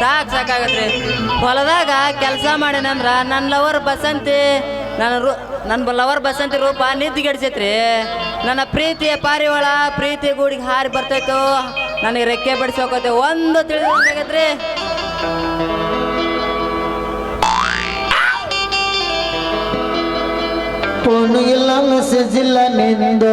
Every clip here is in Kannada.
ಸಾಕು ಸಾಕಾಗತ್ರಿ ಹೊಲದಾಗ ಕೆಲಸ ಮಾಡಿನಂದ್ರ ನನ್ನ ಲವರ್ ಬಸಂತಿ ನನ್ನ ರೂ ನನ್ನ ಲವರ್ ಬಸಂತಿ ರೂಪ ನಿದ್ದಿಗೆಡ್ಸೈತ್ರಿ ನನ್ನ ಪ್ರೀತಿಯ ಪಾರಿವಾಳ, ಪ್ರೀತಿ ಗೂಡಿಗೆ ಹಾರಿ ಬರ್ತೈತು, ನನಗೆ ರೆಕ್ಕೆ ಬಡಿಸೋಕೈತೆ ಒಂದು ತಿಳಿದ್ರಿ ಫೋನು ಇಲ್ಲ ಮೆಸೇಜ್ ಇಲ್ಲ ನಿಂದು.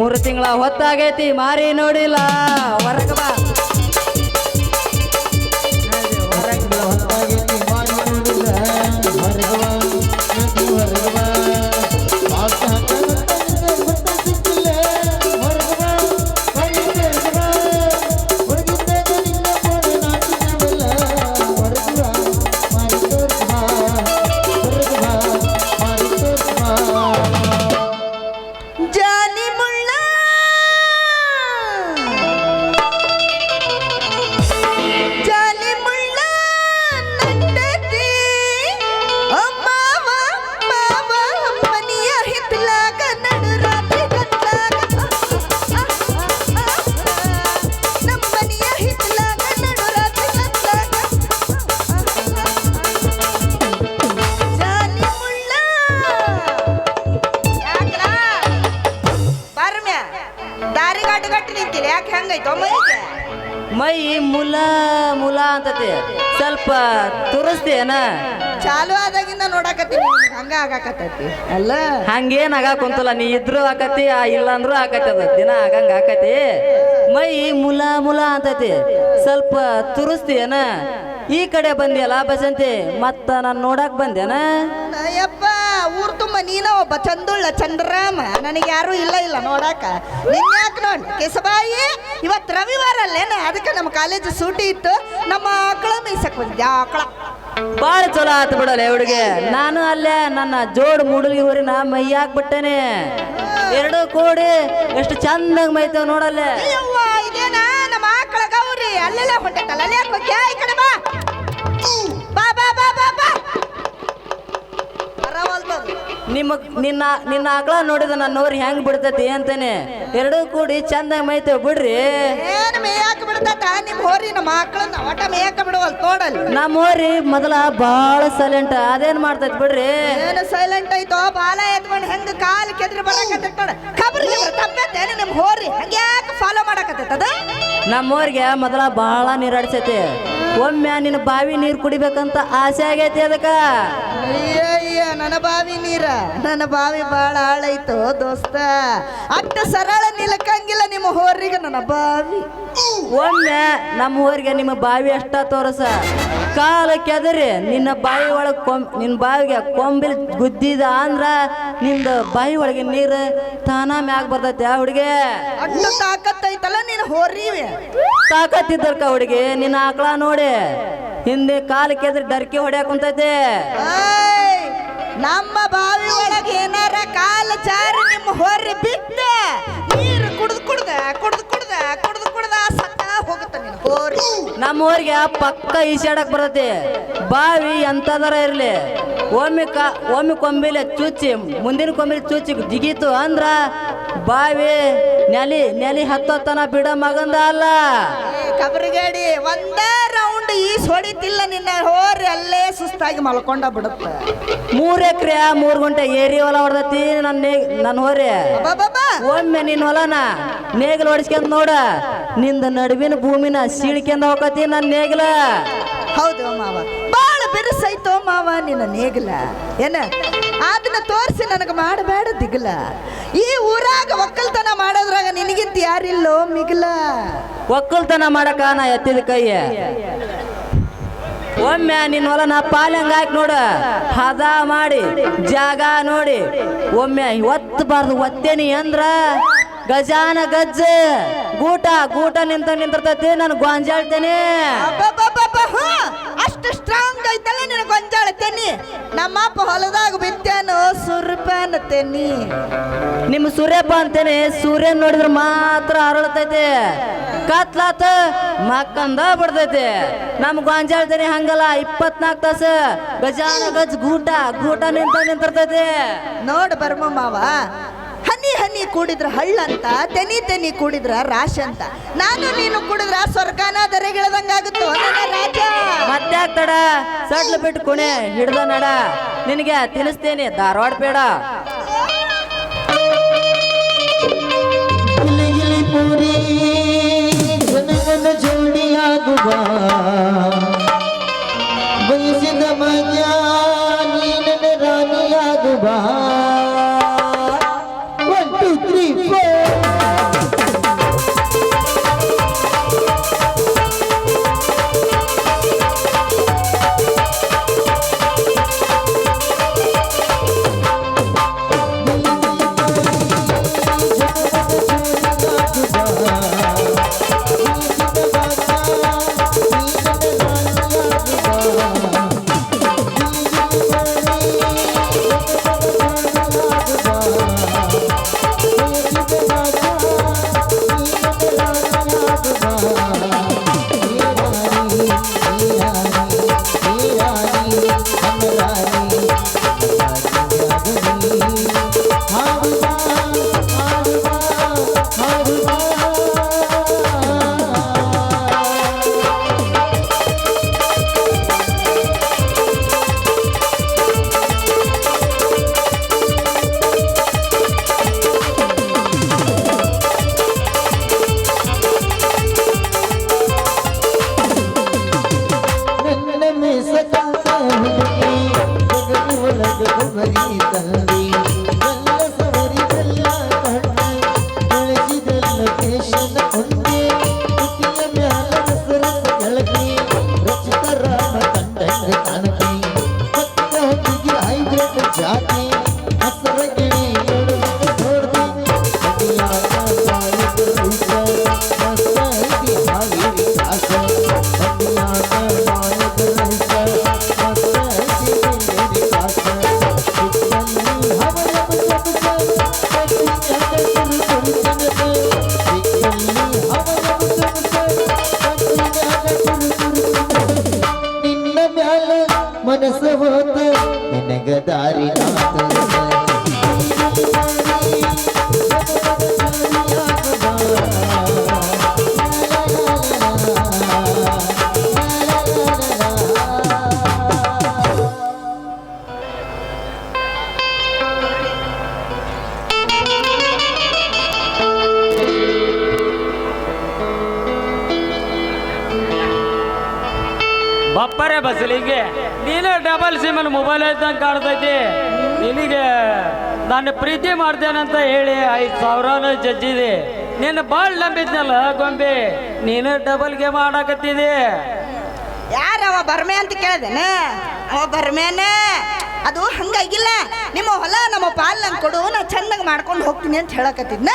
ಮೂರು ತಿಂಗಳ ಹೊತ್ತಾಗೈತಿ ಮಾರಿ ನೋಡಿಲ್ಲ. ಹೊರಗ ಬಾ. ಸ್ವಲ್ಪ ತುರಿಸ್ತೀಯನ? ಚಾಲು ಆದಾಗಿಂದ ನೋಡಾಕತ್ತಿ ಹಂಗ ಆಗಾಕತ್ತೈತಿ. ಅಲ್ಲ? ಹಂಗೇನ್ ಆಗಾಕ ಕುಂತಲ್ಲ ನೀ ಇದ್ರು ಆಕತಿ ಆ ಇಲ್ಲ ಅಂದ್ರು ಆಕತಿ ಅದ. ದಿನ ಆಗಂಗ ಆಕತಿ ಮೈ ಮುಲ ಮುಲ ಅಂತತಿ. ಸ್ವಲ್ಪ ತುರಿಸ್ತೀಯನ? ಈ ಕಡೆ ಬಂದಿಯಲ್ಲ ಬಸಂತಿ ಮತ್ತ ನಾನು ನೋಡಕ್ ಬಂದೇನ ಅಯ್ಯಪ್ಪ ಊರ್ ನೀನು ನೀನ ಒಬ್ಬ ಚಂದುಳ್ಳ ಚಂದ್ರಾಮ ನನಗೆ ಯಾರು ಇಲ್ಲ ಇಲ್ಲ ನೋಡಾಕ. ನಿನ್ಯಾಕ್ ನೋಡಿ? ಕೆಸಬಾಯಿ ಇವತ್ತು ರವಿವಾರ ಅಲ್ಲೇನ ಅದಕ್ಕೆ ನಮ್ಮ ಕಾಲೇಜ್ ಸೂಟಿ ಇತ್ತು. ನಮ್ಮ ಆಕಳ ಮೀಸಕ್ ಬಂದಿದ್ದೆ ಆಕಳ. ಬಾಳ ಚಲೋ ಆತು ಬಿಡಲ್ಲ ಹುಡುಗಿ. ನಾನು ಅಲ್ಲೇ ನನ್ನ ಜೋಡ್ ಮುಡುಗಿ ಊರಿನ ಮೈ ಬಿಟ್ಟೇನೆ ಎರಡು ಕೋಡಿ ಎಷ್ಟು ಚಂದಾಗಿ ಮೈತೇವ್ ನೋಡಲ್ಲೇ. ಇದೇನಾ? ನಮ್ಮ ಆಕಳ ಗೌರಿ. ಅಲ್ಲೆಲ್ಲ ಹೋಗ್ಯಾ? ಈ ಕಡೆ ಬಾ. ನಿಮ್ಮ ನಿನ್ನ ನಿನ್ನ ಆಕಳ ನೋಡಿದ ನನ್ನ ನೋರಿ ಹೆಂಗ್ ಬಿಡ್ತೈತಿ ಅಂತಾನೆ. ಎರಡೂ ಕೂಡಿ ಚಂದ ಮೈತೇವ್ ಬಿಡ್ರಿ. ಏನ್ ಮೇಯಾಕ ಬಿಡ್ತತ? ನಿಮ್ ಹೋರಿ ನಮ್ಮ ಮಕ್ಕಳನ್ನ ಒಟ ಮೇಯಾಕ ಬಿಡವಲ್ ನೋಡಲ್ ನಮ್ಮ ಊರಿ ಮೊದಲ ಬಾಳ ಸೈಲೆಂಟ್ ಅದೇನ್ ಮಾಡ್ತೈತಿ ಬಿಡ್ರಿ? ಏನು ಸೈಲೆಂಟ್ ಐತೋ? ಬಾಲ ಎತ್ಕೊಂಡು ಹೆಂಗ್ ಕಾಲ್ ಕೆದ್ರಿ ಬರಕತ್ತೇನು ನೋಡ ಖಬರ್ ತಪ್ಪತ್ತೇನು ನಿಮ್ ಹೋರಿ? ಹಂಗ್ಯಾಕ್ ಫಾಲೋ ಮಾಡಕತ್ತೈತ್ ಅದ? ನಮ್ಮ ಊರಿಗೆ ಮೊದಲ ಬಹಳ ನೀರಾಡ್ಸೈತಿ ಒಮ್ಮೆ ನಿನ್ನ ಬಾವಿ ನೀರು ಕುಡಿಬೇಕಂತ ಆಸೆ ಆಗೈತಿ ಅದಕ್ಕ. ನನ್ನ ಬಾವಿ ನೀರ. ನನ್ನ ಬಾವಿ ಬಾಳ ಆಳೈತೋ ದೋಸ್ತ. ಅಟ್ಟ ಸರಳ ನಿಲ್ಕಂಗಿಲ್ಲ ನಿಮ್ಮ ಹೋರಿಗೆ ನನ್ನ ಬಾವಿ. ಒಮ್ಮೆ ನಮ್ಮ ಊರಿಗೆ ನಿಮ್ಮ ಬಾವಿ ಅಷ್ಟ ತೋರಸ. ಕಾಲ ಕೆದರಿ ನಿನ್ನ ಬಾವಿ ಒಳಗೆ ಕೊಂ ನಿನ್ನ ಬಾವಿಗೆ ಕೊಂಬಿಲ್ ಗುದ್ದಿದ ಅಂದ್ರ ನಿಂದ ಬಾಯಿ ಒಳಗೆ ನೀರು ತಾನ ಮ್ಯಾಗ ಬರ್ತೈತೆ ಆ ಹುಡುಗಿ. ಅಡ್ಡ ತಾಕತ್ತೈತಲ್ಲ ನೀನು ಹೋರಿವೆ ತಾಕತ್ತಿದ್ದರ್ಕ ಹುಡುಗಿ ನಿನ್ನ ಆಕಳ ನೋಡಿ. ಹಿಂದೆ ಕಾಲ ಕೆದ್ರಿ ಡರ್ಕಿ ಹೊಡ್ಯಾಕ್ ಕುಂತೈತೆ. ನಮ್ಮ ಬಾವಿ ಒಳಗೆ ಏನಾರ ಕಾಲ ಜಾರಿ ನಿಮ್ಮ ಹೊರಿ ಬಿದ್ದೆ. ನೀರು ಕುಡ್ದು ಕುಡ್ದ ಕುಡ್ದು ಕುಡ್ದ ಕುಡ್ದು ಕುಡ್ದ ಹೋಗುತ್ತೆ ನೀನು ಹೋರಿ. ನಮ್ಮ ಊರಿಗೆ ಪಕ್ಕ ಈಸಾಡಕ್ ಬರತ್ತೆ. ಬಾವಿ ಎಂತದರ ಇರ್ಲಿ. ಒಮ್ಮೆ ಕ ಒಮ್ಮೆ ಕೊಂಬಿಲೆ ಚುಚ್ಚಿ ಮುಂದಿನ ಕೊಂಬಿಲೆ ಚುಚ್ಚಿ ಜಿಗೀತು ಅಂದ್ರ ಬಾವಿ ನೆಲಿ ನೆಲಿ ಹತ್ತೊತ್ತನ ಬಿಡ ಮಗಂದ ಅಲ್ಲ. ಕಬರಿಗೇಡಿ ಒಂದೇ ಹೊಡಿತಿಲ್ಲ ನಿನ್ನ ಹೋರಿ ಅಲ್ಲೇ ಸುಸ್ತಾಗಿ ಮಲ್ಕೊಂಡ ಬಿಡುತ್ತೆ. ಮೂರ್ ಎಕರೆ ಮೂರ್ ಗಂಟೆ ಏರಿ ಹೊಲ ಹೊಡೆದತಿ ನನ್ನ ನನ್ನ ಹೋರಿ. ಒಮ್ಮೆ ನಿನ್ ಹೊಲನ ನೇಗಿಲು ಹೊಡಿಸ್ಕೊಂಡ್ ನೋಡ ನಿಂದ ನಡುವಿನ ಭೂಮಿನ ಸೀಳ್ಕೊಂಡ್ ಹೋಗತಿ ನನ್ನ ನೇಗಿಲ. ಹೌದು ಮಾವ. ಬಾಳ ಬಿರುಸೈತೋ ಮಾವ ನಿನ್ನ ನೇಗಿಲ. ಏನ? ಅದನ್ನ ತೋರಿಸಿ ನನಗೆ ಮಾಡಬೇಡ ದಿಗಲ. ಈ ಊರಾಗ ಒಕ್ಕಲ್ತನ ಮಾಡೋದ್ರಾಗ ನಿನಗಿಂತ ಯಾರಿಲ್ಲೋ ಮಿಗಿಲ. ಒಕ್ಕಲ್ತನ ಮಾಡಕ ನಾ ಎತ್ತಿದ ಕೈ ಒಮ್ಮೆ ನಿನ್ನ ನಾ ಪಾಲಂಗ ಹಾಕಿ ನೋಡು. ಹದ ಮಾಡಿ, ಜಾಗ ನೋಡಿ. ಒಮ್ಮೆ ಒತ್ತಬಾರ್ದು ಒತ್ತೇನಿ ಅಂದ್ರ ಗಜಾನ ಗಜ್ಜ. ಗೂಟ ಗೂಟ ನಿಂತ ನಿಂತಿರ್ತೈತಿ, ನಾನು ಗೊಂಜಾಳ್ತೇನೆ. ಅಷ್ಟು ಸ್ಟ್ರಾಂಗ್ ಐತಲ್ಲ ನಿನ್ನ ಗೊಂಜಾಳ ತೆನ್ನಿ. ನಮ್ಮಪ್ಪ ಹೊಲದಾಗ ಬಿತ್ತೇನು ಸುರ್ಪನ ತೆನ್ನಿ. ನಿಮ್ಮ ಸೂರ್ಯಪ್ಪ ಅಂತೇನೆ, ಸೂರ್ಯನ್ ನೋಡಿದ್ರೆ ಮಾತ್ರ ಅರಳತೈತೆ. ಕತ್ಲಾತ ಮಕ್ಕಂದ ಬಿಡ್ತೈತೆ. ನಮ್ ಗೊಂಜಾಳ್ತೇನೆ ಹಂಗಲ್ಲ ಇಪ್ಪತ್ನಾಲ್ಕು ತಾಸ ಗಜಾನ ಗಜ್ ಗೂಟ ಗೂಟ ನಿಂತ ನಿಂತಿರ್ತೈತೆ. ನೋಡ್ ಬರ್ಮ ಮಾವ ಹನಿ ಹನಿ ಕೂಡಿದ್ರ ಹಳ್ಳ ಅಂತ, ತೆನಿ ತೆನಿ ಕೂಡಿದ್ರ ರಾಶ ಅಂತ. ನಾನು ನೀನು ಕುಡಿದ್ರ ಸ್ವರ್ಗಾನ ದರೆಗಿಳದಂಗಾಗುತ್ತೋ ರಾಜ. ಮತ್ತ್ಯಾಕ್ ತಡ? ಸಡ್ಲು ಬಿಟ್ಟು ಕುಣೆ, ಹಿಡ್ದ ನಡ. ನಿನಗೆ ತಿನ್ನಿಸ್ತೇನೆ ಧಾರವಾಡ ಬೇಡ. Yeah. તારી બપોરે બસલી ગયા ನೀನು ಡಬಲ್ ಸಿಮ್ ಮೊಬೈಲ್ ಐತಂಗೆ ಕಾಣ್ತೈತಿ. ನಿನಗೆ ನಾನು ಪ್ರೀತಿ ಮಾಡ್ತೇನಂತ ಹೇಳಿ ಐದು ಸಾವಿರನೂ ಜಜ್ಜಿದೆ. ನಿನ್ನ ಭಾಳ ನಂಬಿದ್ನಲ್ಲ ಗೊಂಬೆ? ನೀನು ಡಬಲ್ ಗೇಮ್ ಆಡಕತ್ತಿದೆ. ಯಾರವ ಬರ್ಮೆ ಅಂತ ಕೇಳಿದೇನೆ? ಅವ ಬರ್ಮೇನೆ, ಅದು ಹಂಗಾಗಿಲ್ಲ. ನಿಮ್ಮ ಹೊಲ ನಮ್ಮ ಪಾಲ್ ನಂಗೆ ಕೊಡು, ನಾ ಚೆನ್ನಾಗಿ ಮಾಡ್ಕೊಂಡು ಹೋಗ್ತೀನಿ ಅಂತ ಹೇಳಕತ್ತಿದ್ನ.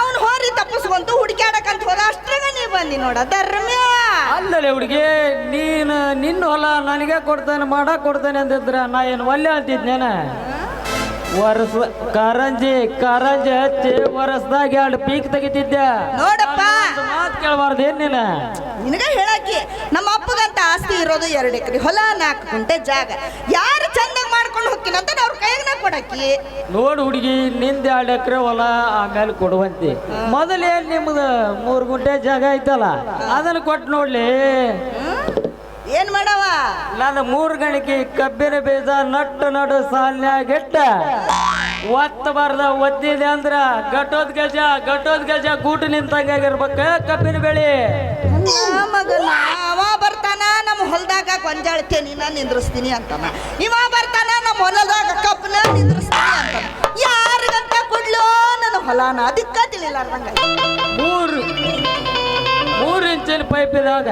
ಅವ್ನು ಹೋರಿ ತಪ್ಪಿಸ್ಕೊಂತು ಹುಡುಕ್ಯಾಡಕಂತ ಹೋದ ಅಷ್ಟ್ರಾಗ ನೀ ಬಂದಿ ನೋಡ ಧರ್ಮ್ಯ ಅಲ್ಲಲೇ ಹುಡುಗಿ ನೀನು ನಿನ್ನ ಹೊಲ ನನಗೆ ಕೊಡ್ತೇನೆ ಮಾಡ ಕೊಡ್ತೇನೆ ಅಂತಿದ್ರ ನಾ ಏನು ಒಲ್ಲೆ ಅಂತಿದ್ನೇನ? ವರ್ಷ ಕಾರಂಜಿ ಕಾರಂಜಿ ಹಚ್ಚಿ ವರ್ಷದಾಗ ಎರಡು ಪೀಕ್ ತೆಗಿತಿದ್ದೆ. ನೋಡಪ್ಪ. ಮಾತು ಕೇಳಬಾರ್ದು ಏನ್ ನೀನು? ನಿನಗ ಹೇಳಕ್ಕೆ ನಮ್ಮ ಅಪ್ಪಗಂತ ಆಸ್ತಿ ಇರೋದು ಎರಡು ಎಕರೆ ಹೊಲ ನಾಲ್ಕು ಗುಂಟೆ ಜಾಗ. ಯಾರು ಚಂದಾಗಿ ಮಾಡ್ಕೊಂಡು ಹೋಗ್ತೀನಿ ಅಂತ ಅವ್ರ ಕೈಯಾಗ ನಾ ಕೊಡಕ್ಕಿ. ನೋಡು ಹುಡುಗಿ ನಿಂದ ಎರಡು ಎಕರೆ ಹೊಲ ಆಮೇಲೆ ಕೊಡುವಂತೆ. ಮೊದಲೇ ನಿಮ್ದು ಮೂರು ಗುಂಟೆ ಜಾಗ ಐತಲ್ಲ ಅದನ್ನ ಕೊಟ್ಟು ನೋಡ್ಲಿ. ಏನ್ ಮಾಡವ? ನನ್ನ ಮೂರು ಗಣಿಕೆ ಕಬ್ಬಿನ ಬೀಜ ನಟ್ಟು ನಡು ಸಾಲ್ನ್ಯಾಗ ಇಟ್ಟ. ಒತ್ತ ಬಾರ್ದ ಒದ್ದಿದೆ ಅಂದ್ರ ಗಟ್ಟೋದ್ ಗಜ ಗಟ್ಟೋದ್ ಗಜ ಗೂಟು ನಿಂತಂಗಾಗಿರ್ಬೇಕ ಕಬ್ಬಿನ ಬೆಳಿ. ಮಗನ. ಹೊಲದಾಗ ಗೊಂಜಾಳ್ತೇನಿ ನಾನು ನಿಂದ್ರಿಸ್ತೀನಿ ಅಂತಾನ. ಇವ ಬರ್ತಾನ ನಮ್ಮ ಹೊಲದಾಗ ಕಬ್ಬನ ನಿಂದ್ರಿಸ್ತೀನಿ ಅಂತಾನ. ಯಾರಿಗಂತ ಕೊಡ್ಲೋ ನನ್ನ ಹೊಲನ? ಅದಕ್ಕ ತಿಳಿಲಾರ್ದಂಗ. ಮೂರು ಮೂರು ಇಂಚಿನ ಪೈಪ್ ಇದಾಗ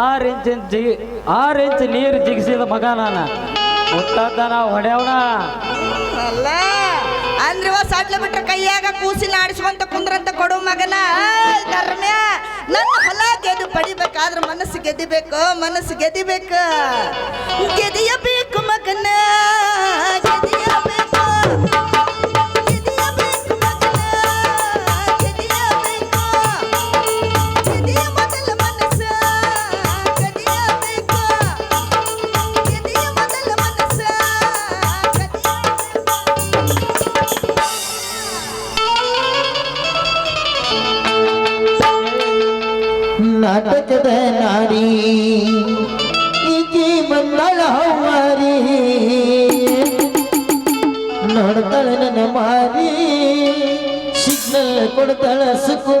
ಆರು ಇಂಚಿನ ಜಿಗಿ ಆರು ಇಂಚ್ ನೀರು ಜಿಗಿಸಿದ ಮಗ ನಾನು. ಮುಟ್ಟದನ ಹೊಡೆಯವನ? ಅಲ್ಲ ಅಂದ್ರಿವ ಸಡ್ಲ ಬಿಟ್ರೆ ಕೈಯಾಗ ಕೂಸಿನ ಆಡಿಸ್ಕೊಂತ ಕುಂದ್ರಂತ ಕೊಡು ಮಗನ. ಧರ್ಮ್ಯ, ನನ್ನ ಹೊಲ ಗೆದ್ದು ಪಡಿಬೇಕಾದ್ರೆ ಮನಸ್ಸು ಗೆದಿಬೇಕು ಮನಸ್ಸು ಗೆದಿಬೇಕು ಗೆದಿಯಬೇಕು ಮಗನ ಗೆದಿಯಬೇಕು हरी मंगल हमारी। नडतळ मारी सिग्नल कोडतळ सुकू